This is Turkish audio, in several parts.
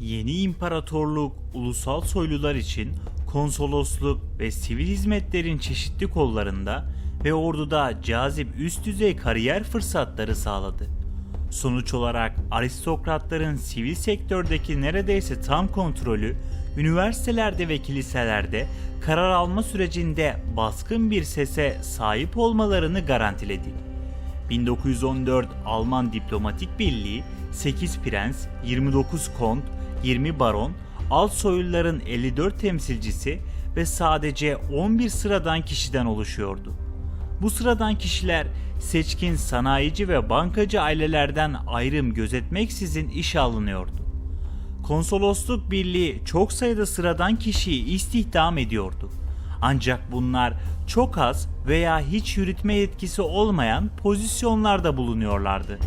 Yeni imparatorluk ulusal soylular için konsolosluk ve sivil hizmetlerin çeşitli kollarında ve orduda cazip üst düzey kariyer fırsatları sağladı. Sonuç olarak aristokratların sivil sektördeki neredeyse tam kontrolü üniversitelerde ve kiliselerde karar alma sürecinde baskın bir sese sahip olmalarını garantiledi. 1914 Alman Diplomatik Birliği 8 prens, 29 kont, 20 baron, alt soyluların 54 temsilcisi ve sadece 11 sıradan kişiden oluşuyordu. Bu sıradan kişiler seçkin sanayici ve bankacı ailelerden ayrım gözetmeksizin işe alınıyordu. Konsolosluk birliği çok sayıda sıradan kişiyi istihdam ediyordu. Ancak bunlar çok az veya hiç yürütme yetkisi olmayan pozisyonlarda bulunuyorlardı.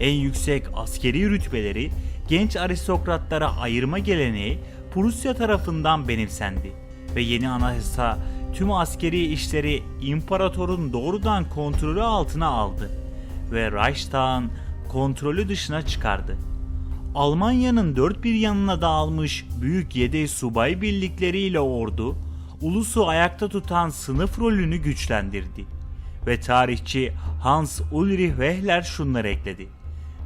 En yüksek askeri rütbeleri genç aristokratlara ayırma geleneği Prusya tarafından benimsendi ve yeni anayasa tüm askeri işleri imparatorun doğrudan kontrolü altına aldı ve Reichstag'ın kontrolü dışına çıkardı. Almanya'nın dört bir yanına dağılmış büyük yedek subay birlikleriyle ordu, ulusu ayakta tutan sınıf rolünü güçlendirdi. Ve tarihçi Hans Ulrich Wehler şunları ekledi.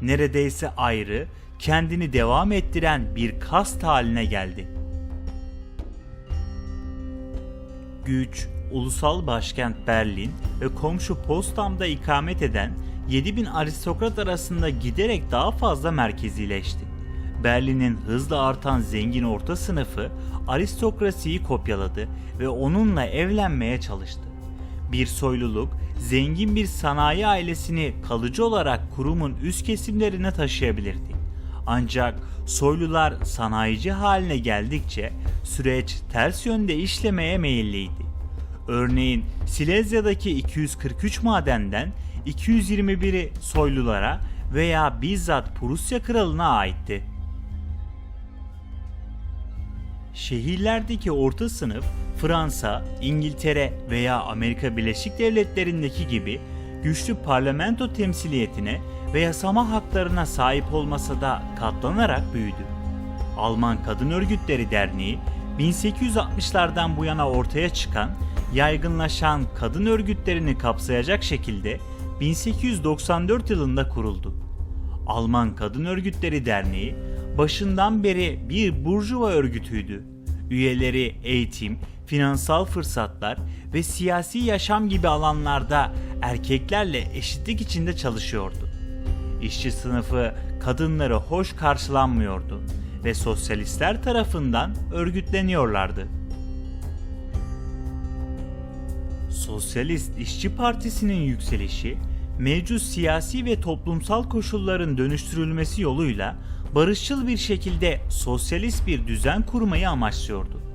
Neredeyse ayrı, kendini devam ettiren bir kast haline geldi. Güç, ulusal başkent Berlin ve komşu Potsdam'da ikamet eden 7000 aristokrat arasında giderek daha fazla merkezileşti. Berlin'in hızla artan zengin orta sınıfı aristokrasiyi kopyaladı ve onunla evlenmeye çalıştı. Bir soyluluk zengin bir sanayi ailesini kalıcı olarak kurumun üst kesimlerine taşıyabilirdi. Ancak soylular sanayici haline geldikçe süreç ters yönde işlemeye meyilliydi. Örneğin Silezya'daki 243 madenden 221'i soylulara veya bizzat Prusya kralına aitti. Şehirlerdeki orta sınıf Fransa, İngiltere veya Amerika Birleşik Devletleri'ndeki gibi güçlü parlamento temsiliyetine ve yasama haklarına sahip olmasa da katlanarak büyüdü. Alman Kadın Örgütleri Derneği 1860'lardan bu yana ortaya çıkan, yaygınlaşan kadın örgütlerini kapsayacak şekilde 1894 yılında kuruldu. Alman Kadın Örgütleri Derneği başından beri bir burjuva örgütüydü. Üyeleri eğitim, finansal fırsatlar ve siyasi yaşam gibi alanlarda erkeklerle eşitlik içinde çalışıyordu. İşçi sınıfı kadınları hoş karşılanmıyordu ve sosyalistler tarafından örgütleniyorlardı. Sosyalist İşçi Partisi'nin yükselişi, mevcut siyasi ve toplumsal koşulların dönüştürülmesi yoluyla barışçıl bir şekilde sosyalist bir düzen kurmayı amaçlıyordu.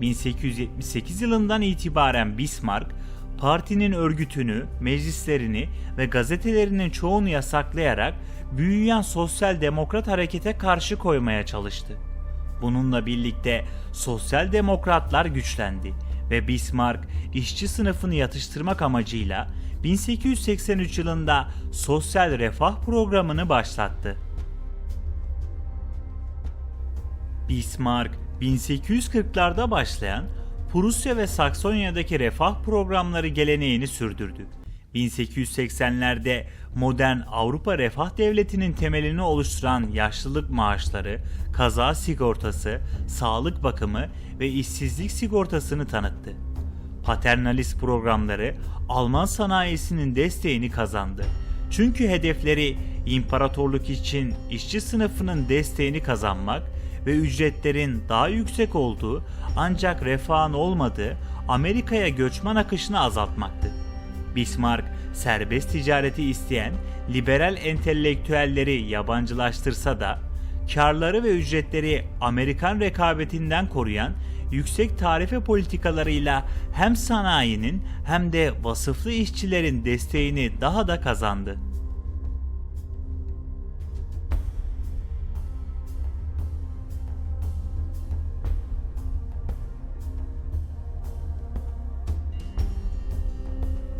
1878 yılından itibaren Bismarck, partinin örgütünü, meclislerini ve gazetelerinin çoğunu yasaklayarak büyüyen sosyal demokrat harekete karşı koymaya çalıştı. Bununla birlikte sosyal demokratlar güçlendi ve Bismarck işçi sınıfını yatıştırmak amacıyla 1883 yılında sosyal refah programını başlattı. Bismarck 1840'larda başlayan Prusya ve Saksonya'daki refah programları geleneğini sürdürdü. 1880'lerde modern Avrupa refah devletinin temelini oluşturan yaşlılık maaşları, kaza sigortası, sağlık bakımı ve işsizlik sigortasını tanıttı. Paternalist programları Alman sanayisinin desteğini kazandı. Çünkü hedefleri imparatorluk için işçi sınıfının desteğini kazanmak ve ücretlerin daha yüksek olduğu ancak refahın olmadığı Amerika'ya göçmen akışını azaltmaktı. Bismarck serbest ticareti isteyen liberal entelektüelleri yabancılaştırsa da karları ve ücretleri Amerikan rekabetinden koruyan yüksek tarife politikalarıyla hem sanayinin hem de vasıflı işçilerin desteğini daha da kazandı.